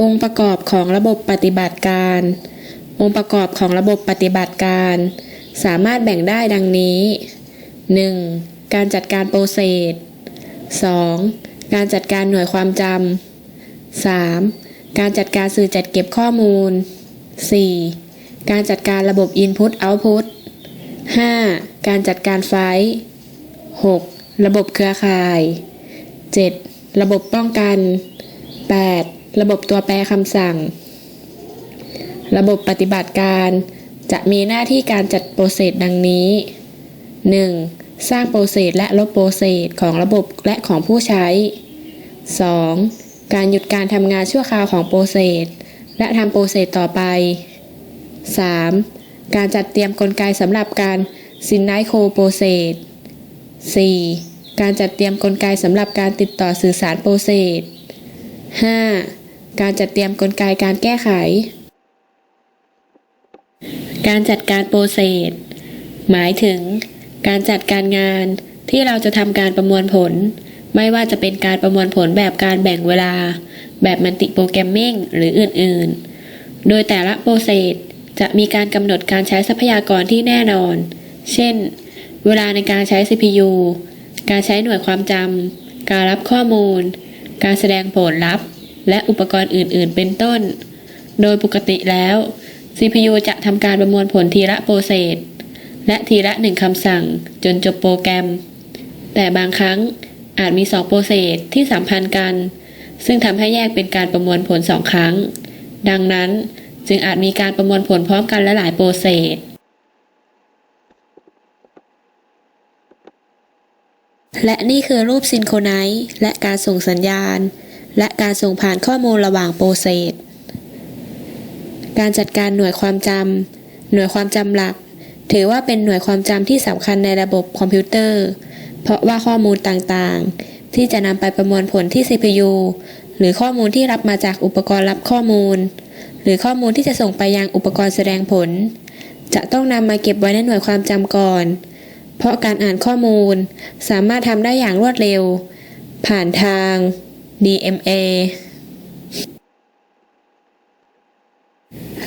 องค์ประกอบของระบบปฏิบัติการ องค์ประกอบของระบบปฏิบัติการ สามารถแบ่งได้ดังนี้ 1. การจัดการโปรเซส 2. การจัดการหน่วยความจำ 3. การจัดการสื่อจัดเก็บข้อมูล 4. การจัดการระบบ Input Output 5. การจัดการไฟล์ 6. ระบบเครือข่าย 7. ระบบป้องกัน 8. ระบบตัวแปรคำสั่ง ระบบปฏิบัติการจะมีหน้าที่การจัดโปรเซสดังนี้ 1. สร้างโปรเซสและลบโปรเซสของระบบและของผู้ใช้ 2. การหยุดการทำงานชั่วคราวของโปรเซสและทำโปรเซสต่อไป 3. การจัดเตรียมกลไกสำหรับการซินไนโคโปรเซส 4. การจัดเตรียมกลไกสำหรับการติดต่อสื่อสารโปรเซส 5. การจัดเตรียมกลไกการแก้ไข การจัดการโปรเซส หมายถึง การจัดการงานที่เราจะทำการประมวลผล ไม่ว่าจะเป็นการประมวลผลแบบการแบ่งเวลา แบบมัลติโปรแกรมมิ่งหรืออื่น ๆ โดยแต่ละโปรเซสจะมีการกำหนดการใช้ทรัพยากรที่แน่นอน เช่น เวลาในการใช้ CPU การใช้หน่วยความจำ การรับข้อมูล การแสดงผลลัพธ์ และอุปกรณ์อื่น ๆ เป็นต้น โดยปกติแล้ว CPU จะทำการประมวลผลทีละโปรเซสและทีละหนึ่งคำสั่งจนจบโปรแกรม แต่บางครั้งอาจมีสองโปรเซสที่สัมพันธ์กัน ซึ่งทำให้แยกเป็นการประมวลผลสองครั้ง ดังนั้นจึงอาจมีการประมวลผลพร้อมกันและหลายโปรเซสและนี่คือรูปซินโครไนซ์และการส่งสัญญาณ และการส่งผ่านข้อมูลระหว่างโปรเซส การจัดการหน่วยความจำหน่วยความจำหลัก ถือว่าเป็นหน่วยความจำที่สำคัญในระบบคอมพิวเตอร์ เพราะว่าข้อมูลต่างๆ ที่จะนำไปประมวลผลที่ CPU หรือข้อมูลที่รับมาจากอุปกรณ์รับข้อมูล หรือข้อมูลที่จะส่งไปยังอุปกรณ์แสดงผล จะต้องนำมาเก็บไว้ในหน่วยความจำก่อน เพราะการอ่านข้อมูลสามารถทำได้อย่างรวดเร็ว ผ่านทาง DMA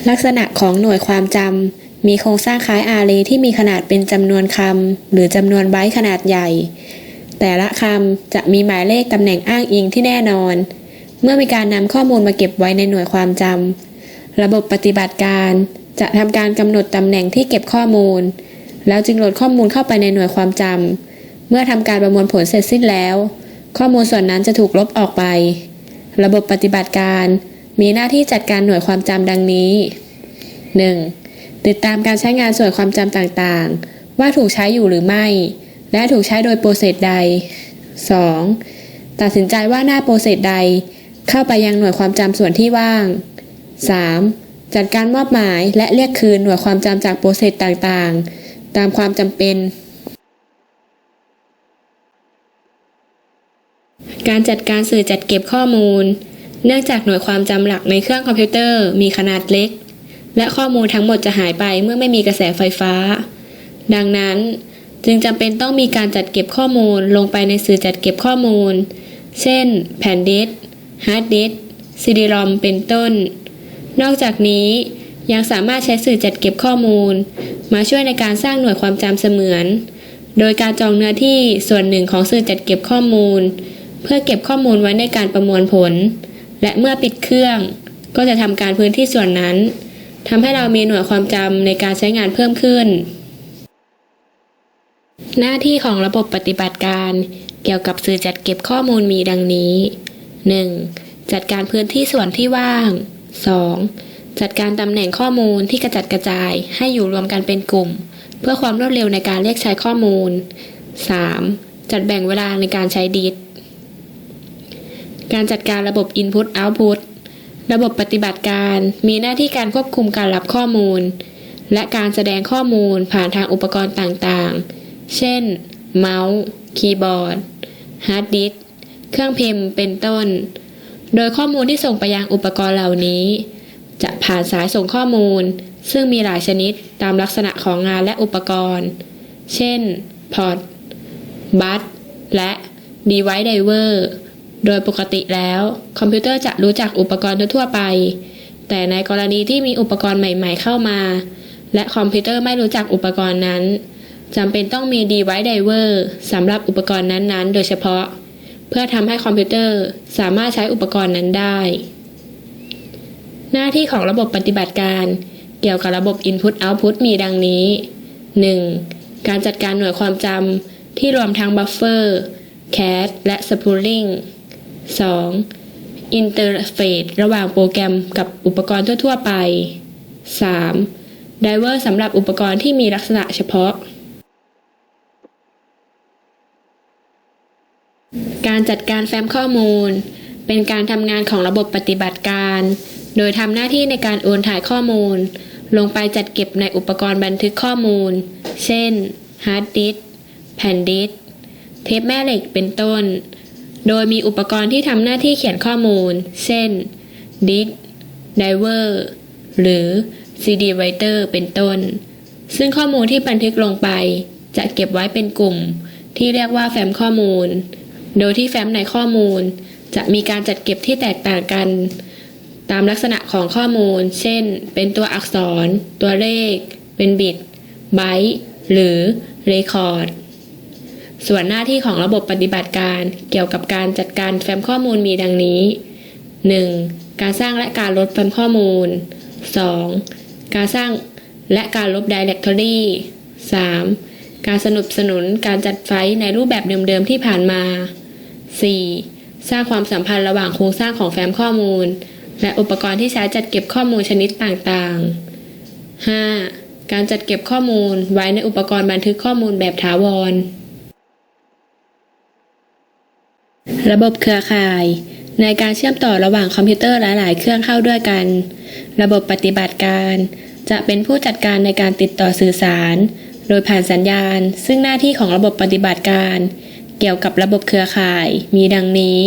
ลักษณะของหน่วยความจำมีโครงสร้างคล้ายอาร์เรย์ที่มีขนาดเป็นจำนวนคำหรือจำนวนไบต์ขนาดใหญ่ แต่ละคำจะมีหมายเลขตำแหน่งอ้างอิงที่แน่นอน เมื่อมีการนำข้อมูลมาเก็บไว้ในหน่วยความจำระบบปฏิบัติการจะทำการกำหนดตำแหน่งที่เก็บข้อมูล แล้วจึงโหลดข้อมูลเข้าไปในหน่วยความจำเมื่อทำการประมวลผลเสร็จสิ้นแล้ว ข้อมูลส่วนนั้นจะถูกลบออกไป ระบบปฏิบัติการมีหน้าที่จัดการหน่วยความจำดังนี้ 1. ติดตามการใช้งานส่วนความจำต่างๆ ว่าถูกใช้อยู่หรือไม่ และถูกใช้โดยโปรเซสใด 2. ตัดสินใจว่าหน้าโปรเซสใด เข้าไปยังหน่วยความจำส่วนที่ว่าง 3. จัดการมอบหมายและเรียกคืนหน่วยความจำจากโปรเซสต่างๆ ตามความจำเป็น การจัดการสื่อจัดเก็บข้อมูล เนื่องจากหน่วยความจำหลักในเครื่องคอมพิวเตอร์มีขนาดเล็ก และข้อมูลทั้งหมดจะหายไปเมื่อไม่มีกระแสไฟฟ้า ดังนั้น จึงจำเป็นต้องมีการจัดเก็บข้อมูลลงไปในสื่อจัดเก็บข้อมูล เช่น แผ่นดิสก์ฮาร์ดดิสก์ซีดีรอมเป็นต้น นอกจากนี้ยังสามารถใช้สื่อจัดเก็บข้อมูล มาช่วยในการสร้างหน่วยความจำเสมือน โดยการจองเนื้อที่ส่วนหนึ่งของสื่อจัดเก็บข้อมูล เพื่อเก็บข้อมูลไว้ในการประมวลผล และเมื่อปิดเครื่อง ก็จะทำการพื้นที่ส่วนนั้นทำให้เรามีหน่วยความจำในการใช้งานเพิ่มขึ้น หน้าที่ของระบบปฏิบัติการเกี่ยวกับสื่อจัดเก็บข้อมูลมีดังนี้ 1. จัดการพื้นที่ส่วนที่ว่าง 2. จัดการตำแหน่งข้อมูลที่กระจัดกระจายให้อยู่รวมกันเป็นกลุ่ม เพื่อความรวดเร็วในการเรียกใช้ข้อมูล 3. จัดแบ่งเวลาในการใช้ดิส การจัดการระบบ Input Output ระบบปฏิบัติการมีหน้าที่การควบคุมการรับข้อมูล และการแสดงข้อมูลผ่านทางอุปกรณ์ต่างๆ เช่น เมาส์ คีย์บอร์ด ฮาร์ดดิสก์ เครื่องพิมพ์ เป็นต้น โดยข้อมูลที่ส่งไปยังอุปกรณ์เหล่านี้ จะผ่านสายส่งข้อมูล ซึ่งมีหลายชนิดตามลักษณะของงานและอุปกรณ์ เช่น พอร์ต บัส และ Device Driver โดยปกติแล้ว คอมพิวเตอร์จะรู้จักอุปกรณ์ทั่วไป แต่ในกรณีที่มีอุปกรณ์ใหม่ ๆ เข้ามา และคอมพิวเตอร์ไม่รู้จักอุปกรณ์นั้นจำเป็นต้องมี device driver สำหรับอุปกรณ์นั้นๆ โดยเฉพาะ เพื่อทำให้คอมพิวเตอร์สามารถใช้อุปกรณ์นั้นได้ หน้าที่ของระบบปฏิบัติการเกี่ยวกับระบบ Input Output มีดังนี้ 1. การจัดการหน่วยความจำที่รวมทั้งบัฟเฟอร์ cache และ spooling 2. อินเทอร์เฟซระหว่างโปรแกรมกับอุปกรณ์ทั่ว ๆ ไป 3. ไดเวอร์สำหรับอุปกรณ์ที่มีลักษณะเฉพาะ การจัดการแฟ้มข้อมูล เป็นการทำงานของระบบปฏิบัติการ โดยทำหน้าที่ในการโอนถ่ายข้อมูล ลงไปจัดเก็บในอุปกรณ์บันทึกข้อมูล เช่นฮาร์ดดิสก์แผ่นดิสก์เทปแม่เหล็กเป็นต้น โดยมีอุปกรณ์ที่ทำหน้าที่เขียนข้อมูล เช่น ดิสไดเวอร์หรือ CD Writer เป็นต้น ซึ่งข้อมูลที่บันทึกลงไป จะเก็บไว้เป็นกลุ่ม ที่เรียกว่าแฟ้มข้อมูล โดยที่แฟ้มในข้อมูล จะมีการจัดเก็บที่แตกต่างกัน ตามลักษณะของข้อมูล เช่น เป็นตัวอักษร ตัวเลข เป็นบิต ไบต์ หรือเรคคอร์ด ส่วนหน้าที่ของระบบปฏิบัติการเกี่ยวกับการจัดการแฟ้มข้อมูลมีดังนี้ 1. การสร้างและการลดแฟ้มข้อมูล 2. การสร้างและการลบ Directory 3. การสนับสนุนการจัดไฟล์ในรูปแบบเดิมๆที่ผ่านมา 4. สร้างความสัมพันธ์ระหว่างโครงสร้างของแฟ้มข้อมูล และอุปกรณ์ที่ใช้จัดเก็บข้อมูลชนิดต่างๆ 5. การจัดเก็บข้อมูลไว้ในอุปกรณ์บันทึกข้อมูลแบบถาวร ระบบเครือข่าย ในการเชื่อมต่อระหว่างคอมพิวเตอร์หลาย ๆ เครื่องเข้าด้วยกัน ระบบปฏิบัติการ จะเป็นผู้จัดการในการติดต่อสื่อสาร โดยผ่านสัญญาณ ซึ่งหน้าที่ของระบบปฏิบัติการ เกี่ยวกับระบบเครือข่าย มีดังนี้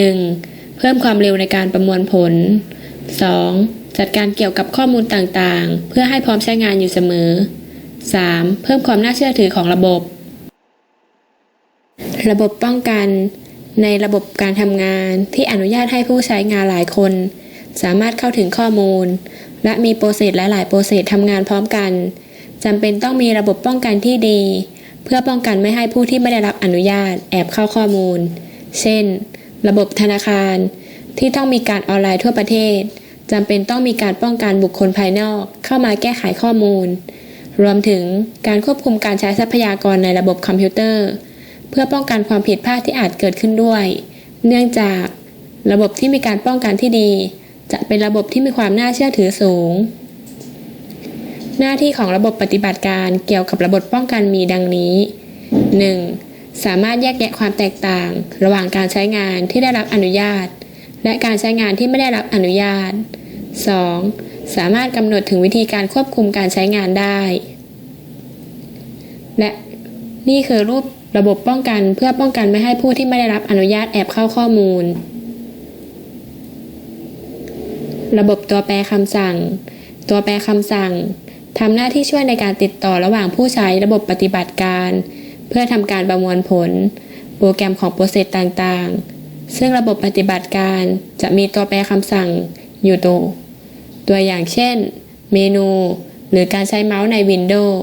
1. เพิ่มความเร็วในการประมวลผล 2. จัดการเกี่ยวกับข้อมูลต่าง ๆ เพื่อให้พร้อมใช้งานอยู่เสมอ 3. เพิ่มความน่าเชื่อถือของระบบ ระบบป้องกัน ในระบบการทำงานที่อนุญาตให้ผู้ใช้งานหลายคน สามารถเข้าถึงข้อมูล และมีโปรเซสและหลายโปรเซสทำงานพร้อมกันจำเป็นต้องมีระบบป้องกันที่ดี เพื่อป้องกันไม่ให้ผู้ที่ไม่ได้รับอนุญาตแอบเข้าข้อมูล เช่น ระบบธนาคาร ที่ต้องมีการออนไลน์ทั่วประเทศจำเป็นต้องมีการป้องกันบุคคลภายนอกเข้ามาแก้ไขข้อมูล รวมถึงการควบคุมการใช้ทรัพยากรในระบบคอมพิวเตอร์ เพื่อป้องกันความผิดพลาดที่อาจเกิดขึ้นด้วย เนื่องจากระบบที่มีการป้องกันที่ดี จะเป็นระบบที่มีความน่าเชื่อถือสูง หน้าที่ของระบบปฏิบัติการเกี่ยวกับระบบป้องกันมีดังนี้ 1. สามารถแยกแยะความแตกต่าง ระหว่างการใช้งานที่ได้รับอนุญาต และการใช้งานที่ไม่ได้รับอนุญาต 2. สามารถกำหนดถึงวิธีการควบคุมการใช้งานได้ และ นี่คือรูประบบป้องกันเพื่อป้องกันไม่ให้ผู้ที่ไม่ได้รับอนุญาตแอบเข้าข้อมูล ระบบตัวแปรคำสั่ง ตัวแปรคำสั่งทำหน้าที่ช่วยในการติดต่อระหว่างผู้ใช้ระบบปฏิบัติการ เพื่อทำการประมวลผล โปรแกรมของโปรเซสต่างๆ ซึ่งระบบปฏิบัติการจะมีตัวแปรคำสั่งอยู่ตัวตัวอย่างเช่น เมนู หรือการใช้เมาส์ใน Windows